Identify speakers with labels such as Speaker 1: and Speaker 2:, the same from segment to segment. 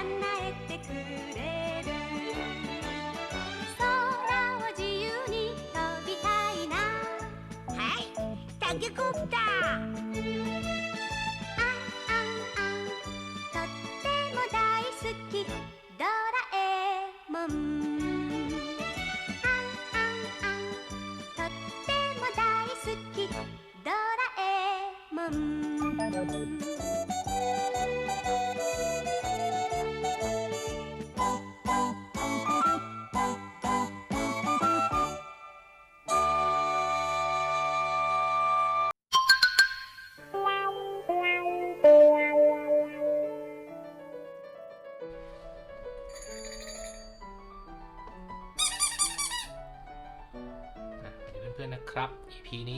Speaker 1: えてくれる。空を自由に飛びたいな。
Speaker 2: はい。タケコプタ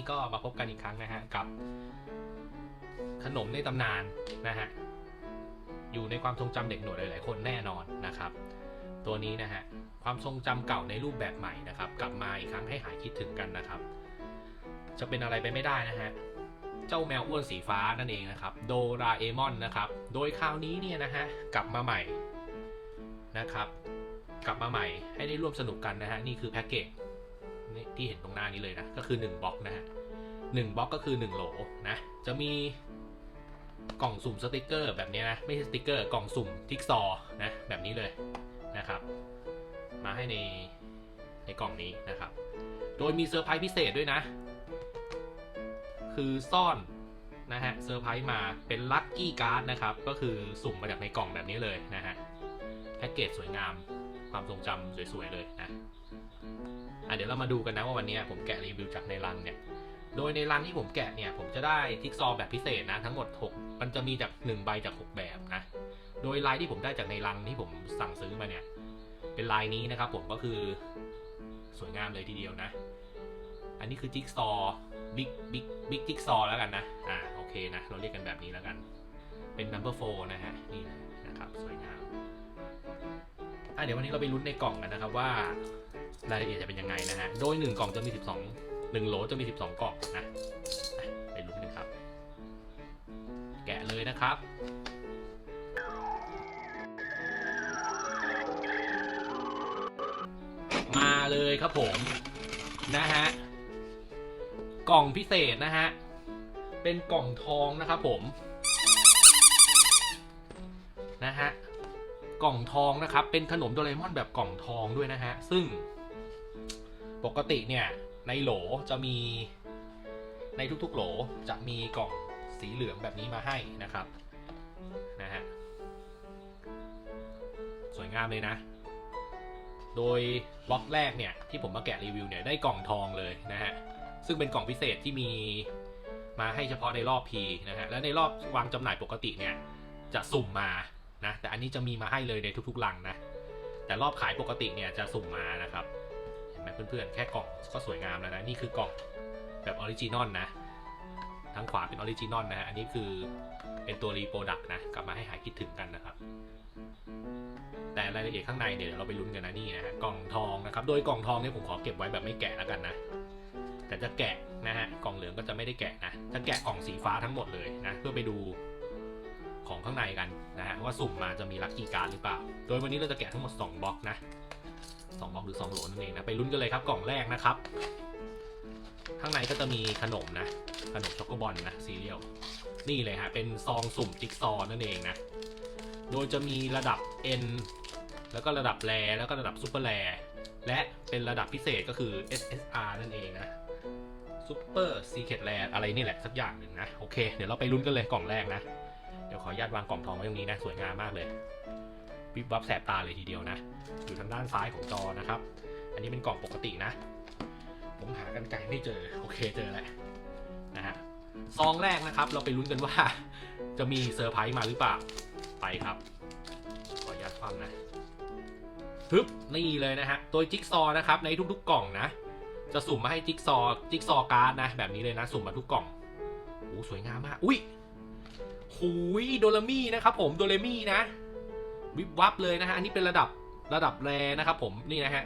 Speaker 3: นี้ก็มาพบกันอีกครั้งนะฮะกับ ขนมในตำนานนะฮะอยู่ในความทรงจำเด็กหน่วยหลาย ๆ คนแน่นอนนะครับ ตัวนี้นะฮะความทรงจำเก่าในรูปแบบใหม่นะครับ กลับมาอีกครั้งให้หายคิดถึงกันนะครับ จะเป็นอะไรไปไม่ได้นะฮะเจ้าแมวอ้วนสีฟ้านั่นเองนะครับ โดราเอมอนนะครับ โดยคราวนี้เนี่ยนะฮะกลับมาใหม่นะครับ กลับมาใหม่ให้ได้ร่วมสนุกกันนะฮะนี่คือแพ็กเกจ ที่เห็นตรงหน้านี้เลยนะ ก็คือ 1บล็อกนะฮะหนึ่งบล็อกก็คือ 1 โหลนะ จะมีกล่องสุ่มสติกเกอร์แบบนี้นะ ไม่ใช่สติกเกอร์กล่องสุ่มทิกซอว์นะแบบนี้เลยนะครับ มาให้ในในกล่องนี้นะครับ โดยมีเซอร์ไพรส์พิเศษด้วยนะ คือซ่อนนะฮะเซอร์ไพรส์มาเป็นลัคกี้การ์ดนะครับ ก็คือสุ่มมาจากในกล่องแบบนี้เลยนะฮะแพ็กเกจสวยงามความทรงจำสวยๆเลยนะ อะเดี๋ยวเรามาดูกันนะว่าวันนี้ผมแกะรีวิวจากในรังเนี่ย โดยในรังที่ผมแกะเนี่ยผมจะได้ทิกซอว์แบบพิเศษนะ ทั้งหมด 6 มันจะมีจาก 1 ใบจาก 6 แบบนะ โดยลายที่ผมได้จากในรังที่ผมสั่งซื้อมาเนี่ย เป็นลายนี้นะครับผมก็คือสวยงามเลยทีเดียวนะ อันนี้คือจิ๊กซอว์บิ๊กบิ๊กบิ๊กจิ๊กซอว์แล้วกันนะ อ่าโอเคนะ เราเรียกกันแบบนี้แล้วกัน เป็น number four นะฮะ นี่นะครับ สวยงามอะเดี๋ยววันนี้เราไปลุ้นในกล่องกันนะครับว่า รายละเอียดจะเป็นยังไงนะฮะ โดย 1 กล่องจะมี 12 1โหลจะมี 12 กล่องนะไปลุ้นกันครับ แกะเลยนะครับมาเลยครับผม นะฮะ กล่องพิเศษนะฮะ เป็นกล่องทองนะครับผม นะฮะ กล่องทองนะครับ เป็นขนมโดเรมอนแบบกล่องทองด้วยนะฮะ ซึ่ง ปกติเนี่ยในโหลจะมีในทุกๆโหลจะมีกล่องสีเหลืองแบบนี้มาให้นะครับนะฮะสวยงามเลยนะ โดยบล็อกแรกเนี่ยที่ผมมาแกะรีวิวเนี่ยได้กล่องทองเลยนะฮะซึ่งเป็นกล่องพิเศษที่มีมาให้เฉพาะในรอบพีนะฮะและในรอบวางจำหน่ายปกติเนี่ยจะสุ่มมานะแต่อันนี้จะมีมาให้เลยในทุกๆลังนะแต่รอบขายปกติเนี่ยจะสุ่มมานะครับ ไหมเพื่อนๆ แค่กล่องก็สวยงามแล้วนะ นี่คือกล่องแบบออริจินอลนะ ทางขวาเป็นออริจินอลนะฮะ อันนี้คือเป็นตัวรีโปรดักต์นะ กลับมาให้หายคิดถึงกันนะครับ แต่รายละเอียดข้างในเนี่ยเดี๋ยวเราไปลุ้นกันนะนี่นะฮะ กล่องทองนะครับ โดยกล่องทองเนี่ยผมขอเก็บไว้แบบไม่แกะแล้วกันนะ แต่จะแกะนะฮะ กล่องเหลืองก็จะไม่ได้แกะนะ จะแกะกล่องสีฟ้าทั้งหมดเลยนะ เพื่อไปดูของข้างในกันนะฮะว่าสุ่มมาจะมีลัคกี้การ์ดหรือเปล่า โดยวันนี้เราจะแกะทั้งหมด 2บล็อกนะ สองบล็อกหรือสองโหลนั่นเองนะไปลุ้นกันเลยครับกล่องแรกนะครับ ข้างในก็จะมีขนมนะ ขนมช็อกโกบอลนะซีเรียลนี่เลยฮะเป็นซองสุ่มจิ๊กซอว์นั่นเองนะ โดยจะมีระดับ N แล้วก็ระดับแรแล้วก็ระดับซูเปอร์แรและเป็นระดับพิเศษก็คือ SSR นั่นเองนะซูเปอร์ซีเคทแรอะไรนี่แหละสักอย่างหนึ่งนะ โอเค เดี๋ยวเราไปลุ้นกันเลยกล่องแรกนะ เดี๋ยวขออนุญาตวางกล่องทองไว้ตรงนี้นะ สวยงามมากเลย วิบวับแสบตาเลยทีเดียวนะ อยู่ทางด้านซ้ายของจอนะครับ อันนี้เป็นกล่องปกตินะ ผมหากันไกลไม่เจอ โอเคเจอแล้วนะฮะ ซองแรกนะครับ เราไปลุ้นกันว่า จะมีเซอร์ไพรส์มาหรือเปล่า ไปครับ ขออนุญาตคว่ำนะฮึบนี่เลยนะฮะ ตัวจิ๊กซอนะครับ ในทุกๆกล่องนะ จะสุ่มมาให้จิ๊กซอ จิ๊กซอการ์ดนะ แบบนี้เลยนะ สุ่มมาทุกกล่องโอ้สวยงามมาก อุ้ยหูยโดเรมี่นะครับผม โดเรมี่นะ วิบวับเลยนะฮะอันนี้เป็นระดับระดับแรนะครับผมนี่นะฮะ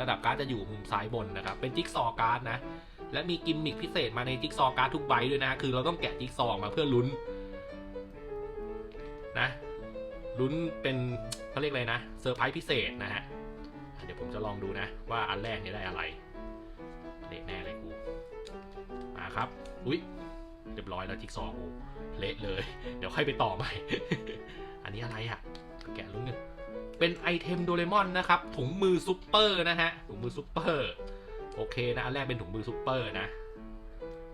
Speaker 3: ระดับการ์ดจะอยู่มุมซ้ายบนนะครับเป็นจิ๊กซอการ์ดนะและมีกิมมิคพิเศษมาในจิ๊กซอการ์ดทุกใบด้วยนะคือเราต้องแกะจิ๊กซอออกมาเพื่อลุ้นนะลุ้นเป็นเขาเรียกอะไรนะเซอร์ไพรส์พิเศษนะฮะเดี๋ยวผมจะลองดูนะ ว่าอันแรกนี่ได้อะไรเละแน่เลยกูมาครับอุ้ยเรียบร้อยแล้วจิ๊กซอว์กูเละเลย เดี๋ยวค่อยไปต่อใหม่ อันนี้อะไรอะ่ะ แกะลุ้นกันเป็นไอเทมโดเรมอนนะครับ ถุงมือซุปเปอร์นะฮะ ถุงมือซุปเปอร์ โอเคนะ อันแรกเป็นถุงมือซุปเปอร์นะ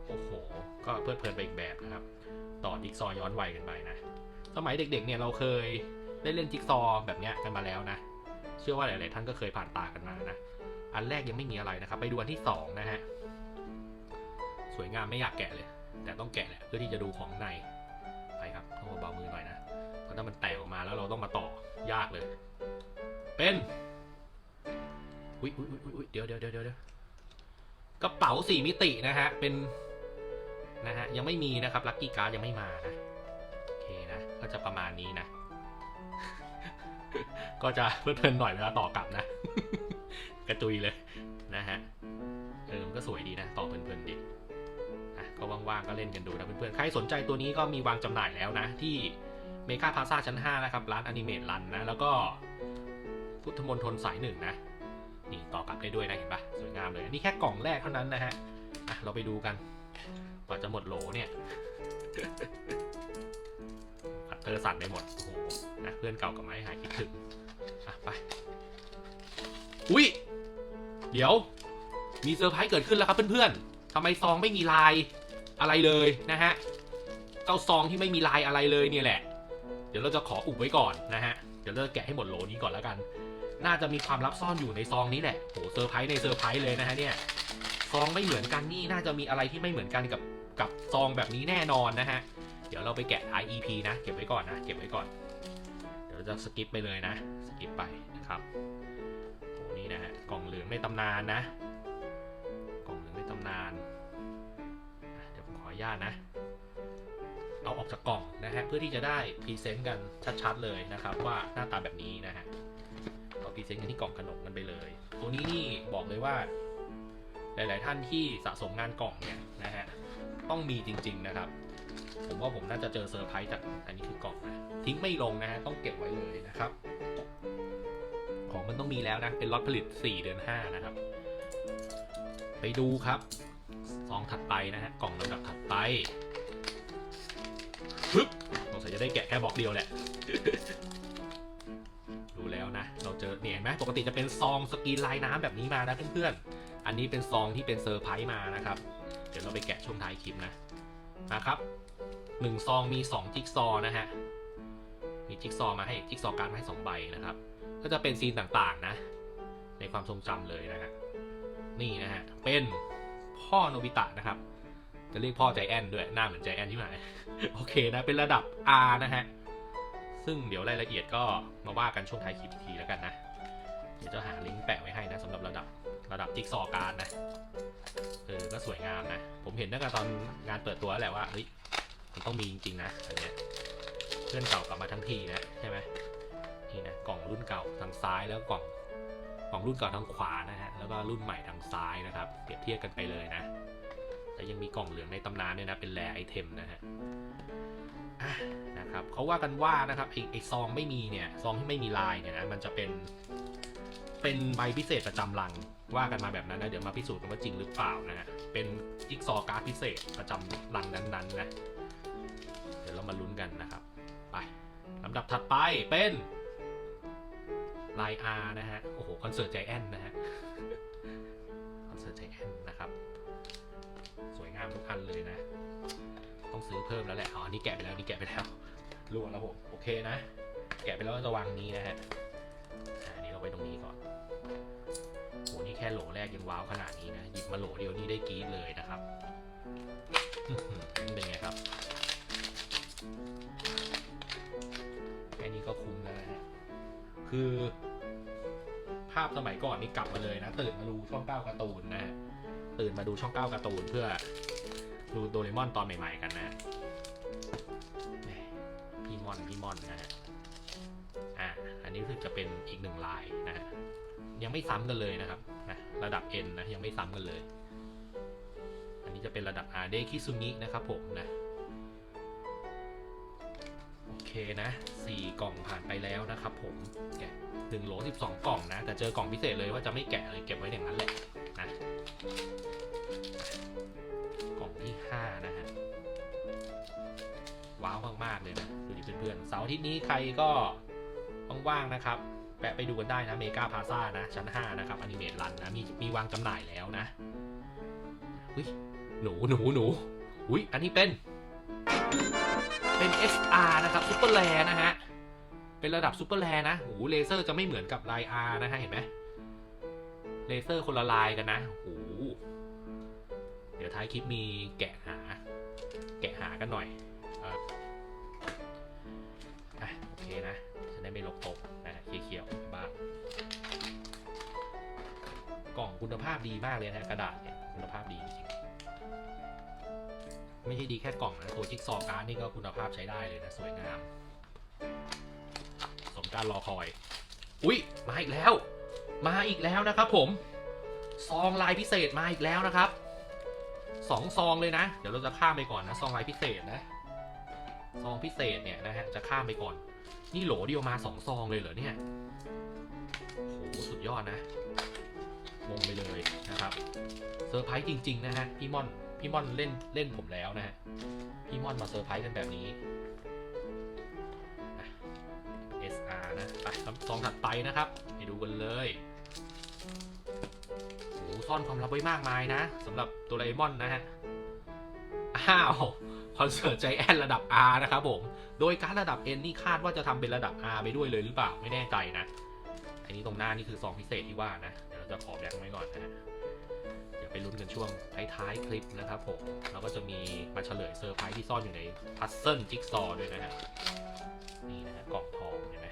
Speaker 3: โอ้โห ก็เพลิดเพลินไปอีกแบบนะครับ ต่อจิ๊กซอย้อนวัยกันไปนะ สมัยเด็กๆเนี่ยเราเคยได้เล่นจิ๊กซอแบบเนี้ยกันมาแล้วนะ เชื่อว่าหลายๆท่านก็เคยผ่านตากันมานะ อันแรกยังไม่มีอะไรนะครับ ไปดูอันที่สองนะฮะ สวยงามไม่อยากแกะเลย แต่ต้องแกะแหละเพื่อที่จะดูของใน ไปครับต้องเบามือหน่อยนะ เพราะถ้ามันแตก แล้วเราต้องมาต่อยากเลย เป็นอุ้ยอุ้ยอุ้ยเดี๋ยวเดี๋ยวเดี๋ยวเดี๋ยวกระเป๋าสี่มิตินะฮะ เป็นนะฮะยังไม่มีนะครับลัคกี้การ์ดยังไม่มานะโอเคนะก็จะประมาณนี้นะ ก็จะเพลิดเพลินหน่อยเวลาต่อกลับนะ กระจุยเลยนะฮะเออมันก็สวยดีนะ ต่อเพลินๆดีอะก็ว่างๆก็เล่นกันดูนะเพื่อนๆใครสนใจตัวนี้ก็มีวางจำหน่ายแล้วนะที่ เมกาพาซาชั้น 5 นะครับ ร้านอนิเมตรันนะ แล้วก็พุทธมณฑลสายหนึ่งนะ นี่ต่อกลับได้ด้วยนะ เห็นปะสวยงามเลย อันนี้แค่กล่องแรกเท่านั้นนะฮะอะเราไปดูกันกว่าจะหมดโหลเนี่ยพัตเตอร์สั่นไปหมด โอ้โหนะเพื่อนเก่ากับไม้หายคิดถึงอะไป อุ้ยเดี๋ยว มีเซอร์ไพรส์เกิดขึ้นแล้วครับเพื่อนๆทำไมซองไม่มีลายอะไรเลยนะฮะเจ้าซองที่ไม่มีลายอะไรเลยเนี่ยแหละ เดี๋ยวเราจะขออุบไว้ก่อนนะฮะ เดี๋ยวเราจะแกะให้หมดโหลนี้ก่อนแล้วกัน น่าจะมีความลับซ่อนอยู่ในซองนี้แหละโหเซอร์ไพรส์ในเซอร์ไพรส์เลยนะฮะเนี่ย ซองไม่เหมือนกันนี่น่าจะมีอะไรที่ไม่เหมือนกันกับกับซองแบบนี้แน่นอนนะฮะ เดี๋ยวเราไปแกะ IEP นะ เก็บไว้ก่อนนะ เก็บไว้ก่อน เดี๋ยวเราจะสกิปไปเลยนะ สกิปไปนะครับโหนี่นะฮะ กล่องเหลืองในตำนานนะ กล่องเหลืองในตำนาน เดี๋ยวผมขออนุญาตนะ เอาออกจากกล่องนะฮะเพื่อที่จะได้พรีเซนต์กันชัดๆเลยนะครับ ว่าหน้าตาแบบนี้นะฮะเราพรีเซนต์กันที่กล่องขนมกันไปเลย ตัวนี้นี่บอกเลยว่า หลาย ๆ ท่านที่สะสมงานกล่องเนี่ยนะฮะต้องมีจริง ๆ นะครับ ผมว่าผมน่าจะเจอเซอร์ไพรส์จากอันนี้คือกล่องนะทิ้งไม่ลงนะฮะต้องเก็บไว้เลยนะครับ ของมันต้องมีแล้วนะเป็นล็อตผลิต 4 เดือน 5 นะครับ ไปดูครับซองถัดไปนะฮะกล่องลำดับถัดไป ปึ๊บสงสัยจะได้แกะแค่บล็อกเดียวแหละ ดูแล้วนะ เราเจอเนี่ยเห็นไหมปกติจะเป็นซองสกรีนลายน้ำแบบนี้มานะเพื่อนๆ อันนี้เป็นซองที่เป็นเซอร์ไพรส์มานะครับ เดี๋ยวเราไปแกะช่วงท้ายคลิปนะ นะครับหนึ่งซองมี2จิ๊กซอนะฮะ มีจิ๊กซอมาให้จิ๊กซอการ์ดมาให้2ใบนะครับ ก็จะเป็นซีนต่างๆนะ ในความทรงจำเลยนะฮะ นี่นะฮะ เป็นพ่อโนบิตะนะครับ จะเรียกพ่อใจแอนด้วยหน้าเหมือนใจแอนที่ไหนโอเคนะเป็นระดับ R นะฮะ ซึ่งเดี๋ยวรายละเอียดก็มาว่ากันช่วงท้ายคลิปทีแล้วกันนะ เดี๋ยวจะหาลิงก์แปะไว้ให้นะสำหรับระดับระดับจิ๊กซอการ์นะเออก็สวยงามนะ ผมเห็นตั้งแต่ตอนงานเปิดตัวแล้วแหละว่าเฮ้ยมันต้องมีจริงๆนะอันเนี้ยเพื่อนเก่ากลับมาทั้งทีนะใช่ไหมนี่นะกล่องรุ่นเก่าทางซ้ายแล้วกล่องกล่องรุ่นเก่าทางขวานะฮะแล้วก็รุ่นใหม่ทางซ้ายนะครับ เปรียบเทียบกันไปเลยนะ แต่ยังมีกล่องเหลืองในตำนานด้วยนะ เป็นแร่ไอเทมนะฮะนะครับเขาว่ากันว่านะครับไอไอซองไม่มีเนี่ยซองที่ไม่มีลายเนี่ยนะมันจะเป็นเป็นใบพิเศษประจำลังว่ากันมาแบบนั้นนะเดี๋ยวมาพิสูจน์กันว่าจริงหรือเปล่านะฮะเป็นจิ๊กซอการ์ดพิเศษประจำลังนั้นๆนะเดี๋ยวเรามาลุ้นกันนะครับ ไปลำดับถัดไปเป็นลายอานะฮะโอ้โหคอนเสิร์ตใจแอนนะฮะคอนเสิร์ตใจแอน ทุกอันเลยนะ ต้องซื้อเพิ่มแล้วแหละอ๋อนี่แกะไปแล้วนี่แกะไปแล้วรู้แล้วผมโอเคนะ แกะไปแล้วก็จะวางนี้นะฮะอันนี้เราไว้ตรงนี้ก่อนโหนี่แค่โหลแรกยังว้าวขนาดนี้นะหยิบมาโหลเดียวนี่ได้กรี๊ดเลยนะครับเป็นไงครับแค่นี้ก็คุ้มแล้วนะฮะคือ ภาพสมัยก่อนนี่กลับมาเลยนะ ตื่นมาดูช่องเก้าการ์ตูนนะฮะตื่นมาดูช่องเก้าการ์ตูนเพื่อ ดูโดเรมอนตอนใหม่ๆกันนะพี่มอนพี่มอนนะฮะอ่านี้รู้สึกจะเป็นอีกหนึ่งลายนะฮะยังไม่ซ้ำกันเลยนะครับนะระดับ N นะยังไม่ซ้ำกันเลย อันนี้จะเป็นระดับ R เดคิซุงินะครับผมนะโอเคนะสี่กล่องผ่านไปแล้วนะครับผมแกะหนึ่งโหลสิบสองกล่องนะ แต่เจอกล่องพิเศษเลยว่าจะไม่แกะเลยเก็บไว้อย่างนั้นแหละนะ ว้าวมากๆเลยนะดูดิเพื่อนๆเสาร์อาทิตย์นี้ใครก็ว่างๆนะครับแวะไปดูกันได้นะเมกาพาซ่านะ ชั้น 5 นะครับอนิเมตรันนะ มีมีวางจำหน่ายแล้วนะอุ้ยหนูหนูหนูอุ้ยอันนี้เป็น เป็น SR นะครับซูเปอร์แลนะฮะ เป็นระดับซูเปอร์แลนะโอ้โหเลเซอร์จะไม่เหมือนกับไลาย R นะฮะ เห็นไหมเลเซอร์คนละลายกันนะโอ้โหเดี๋ยวท้ายคลิปมีแกะหา แกะหากันหน่อย คุณภาพดีมากเลยนะกระดาษเนี่ยคุณภาพดีจริงๆไม่ใช่ดีแค่กล่องนะตัวจิ๊กซอว์การ์ดนี่ก็คุณภาพใช้ได้เลยนะสวยงาม สมการรอคอย อุ๊ย มาอีกแล้ว มาอีกแล้วนะครับผมซองลายพิเศษมาอีกแล้วนะครับสองซองเลยนะ เดี๋ยวเราจะข้ามไปก่อนนะซองลายพิเศษนะซองพิเศษเนี่ยนะฮะจะข้ามไปก่อน นี่โหลเดียวมาสองซองเลยเหรอเนี่ยโหสุดยอดนะ งงไปเลยนะครับเซอร์ไพรส์จริง ๆ นะฮะพี่ม่อนพี่ม่อนเล่นเล่นผมแล้วนะฮะพี่ม่อนมาเซอร์ไพรส์กันแบบนี้อะ SR นะไปครับซองถัดไปนะครับไปดูกันเลยโอ้โหซ่อนความลับไว้มากมายนะสำหรับตัวไลมอนนะฮะอ้าวคอนเสิร์ตใจแอนระดับ R นะครับผม โดยการระดับ N นี่คาดว่าจะทำเป็นระดับ R ไปด้วยเลยหรือเปล่าไม่แน่ใจนะ อันนี้ตรงหน้านี่คือซองพิเศษที่ว่านะ จะขอแบงค์ไว้ก่อนนะฮะเดี๋ยวไปลุ้นกันช่วงท้ายๆคลิปนะครับผม แล้วก็จะมีมาเฉลยเซอร์ไพรส์ที่ซ่อนอยู่ในพัซเซิลจิ๊กซอด้วยนะฮะ นี่นะฮะกล่องทองเห็นไหม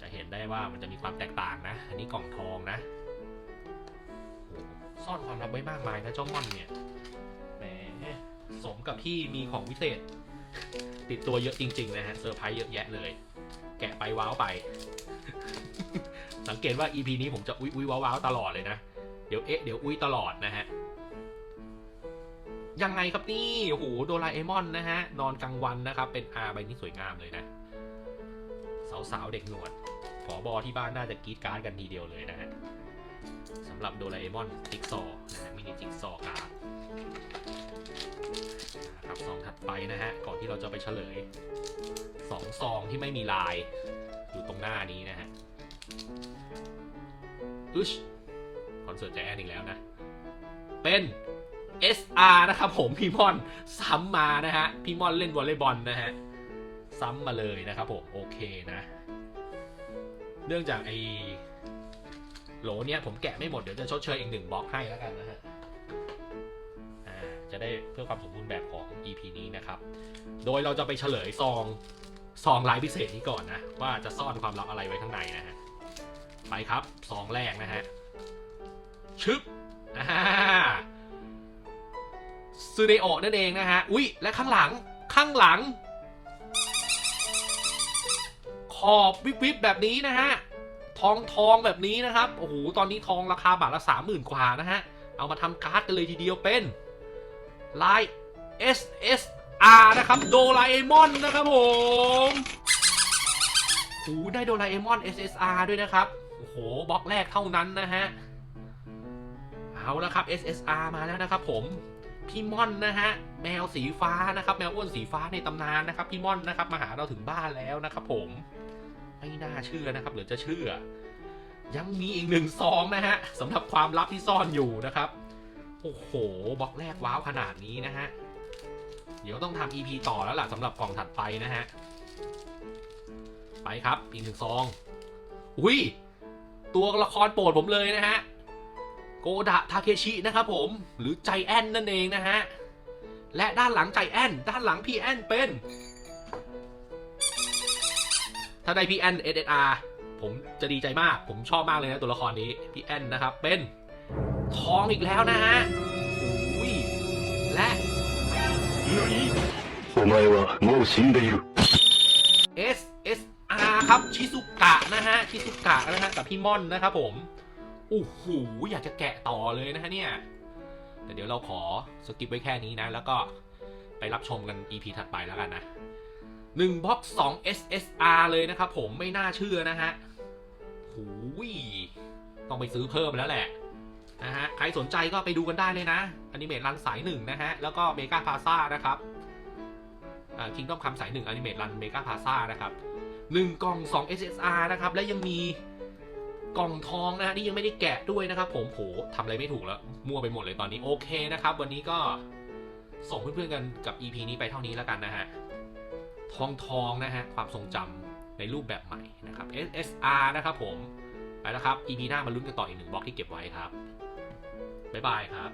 Speaker 3: จะเห็นได้ว่ามันจะมีความแตกต่างนะ อันนี้กล่องทองนะ ซ่อนความลับไว้มากมายนะเจ้าม่อนเนี่ย แหม สมกับที่มีของพิเศษ ติดตัวเยอะจริง ๆ นะฮะ เซอร์ไพรส์เยอะแยะเลย แกะไปว้าวไป สังเกตว่า EP นี้ผมจะอุ้ยอุ้ยว้าวาตลอดเลยนะ เดี๋ยวเอ๊ะเดี๋ยวอุ้ยตลอดนะฮะ ยังไงครับนี่โอ้โหโดราเอมอนนะฮะ นอนกลางวันนะครับ เป็นอาใบนี้สวยงามเลยนะ สาวๆเด็กหนวดผอบอที่บ้านน่าจะกรีดการ์ดกันทีเดียวเลยนะฮะสำหรับโดราเอมอนจิ๊กซอว์นะฮะมินิจิ๊กซอว์การ์ดนะครับซองถัดไปนะฮะ ก่อนที่เราจะไปเฉลยสองซองที่ไม่มีลายอยู่ตรงหน้านี้นะฮะ อึชคอนเสิร์ตใจแอนอีกแล้วนะ เป็น SR นะครับผมพี่ม่อนซ้ำมานะฮะพี่ม่อนเล่นวอลเลย์บอลนะฮะซ้ำมาเลยนะครับผมโอเคนะ เนื่องจากไอ้โหลเนี้ยผมแกะไม่หมด เดี๋ยวจะชดเชยอีกหนึ่งบล็อกให้แล้วกันนะฮะจะได้เพื่อความสมบูรณ์แบบของ EP นี้นะครับ โดยเราจะไปเฉลยซองซองลายพิเศษนี้ก่อนนะ ว่าจะซ่อนความลับอะไรไว้ข้างในนะฮะ ไปครับซองแรกนะฮะชึบอ่าซูเดโอนั่นเองนะฮะ อุ๊ยและข้างหลังข้างหลัง ขอบวิบวิบแบบนี้นะฮะ ทองทองแบบนี้นะครับ โอ้โห ตอนนี้ทองราคาบาทละสามหมื่นกว่านะฮะ เอามาทำการ์ดกันเลยทีเดียวเป็นลาย SSR นะครับ โดราเอมอนนะครับผมโอ้โหได้โดราเอมอน SSR ด้วยนะครับ อ้โหบล็อกแรกเท่านั้นนะฮะ เอาละครับ SSR มาแล้วนะครับผม พี่ม่อนนะฮะ แมวสีฟ้านะครับ แมวอ้วนสีฟ้าในตำนานนะครับ พี่ม่อนนะครับมาหาเราถึงบ้านแล้วนะครับผม ไม่น่าเชื่อนะครับหรือจะเชื่อ ยังมีอีกหนึ่งซองนะฮะสำหรับความลับที่ซ่อนอยู่นะครับ โอ้โหบล็อกแรกว้าวขนาดนี้นะฮะ เดี๋ยวต้องทำ EP ต่อแล้วล่ะสำหรับกล่องถัดไปนะฮะ ไปครับอีกหนึ่งซอง อุ้ย ตัวละครโปรดผมเลยนะฮะ โกดะทาเคชินะครับผม หรือใจแอนนั่นเองนะฮะ และด้านหลังใจแอน ด้านหลังพี่แอนเป็น ถ้าได้พี่แอนเอสอาร์ผมจะดีใจมาก ผมชอบมากเลยนะตัวละครนี้ พี่แอนนะครับ เป็น ทองอีกแล้วนะฮะอุ้ย และ
Speaker 4: お前はもう死んでいる。
Speaker 3: S S R ครับชิซุกะนะฮะชิซุกะนะฮะกับพี่ม่อนนะครับผมโอ้โหอยากจะแกะต่อเลยนะฮะเนี่ยแต่เดี๋ยวเราขอสกิปไว้แค่นี้นะ แล้วก็ไปรับชมกัน EP ถัดไปแล้วกันนะ1บ็อก2 SSR เลยนะครับผมไม่น่าเชื่อนะฮะหูยต้องไปซื้อเพิ่มแล้วแหละนะฮะใครสนใจก็ไปดูกันได้เลยนะอนิเมตรันสายหนึ่งนะฮะ แล้วก็เมกาพาซ่านะครับคิงด้อมคำสายหนึ่งอนิเมตรันเมกาพาซ่านะครับ หนึ่งกล่อง 2 SSR นะครับ และยังมีกล่องทองนะฮะที่ยังไม่ได้แกะด้วยนะครับ ผมโหทำอะไรไม่ถูกแล้ว มั่วไปหมดเลยตอนนี้โอเคนะครับ วันนี้ก็ส่งเพื่อนๆกันกับ EP นี้ไปเท่านี้แล้วกันนะฮะทองทองนะฮะความทรงจำในรูปแบบใหม่นะครับ SSR นะครับผมไปแล้วครับ EP หน้ามาลุ้นกันต่ออีกหนึ่งบล็อกที่เก็บไว้ครับบ๊ายบายครับ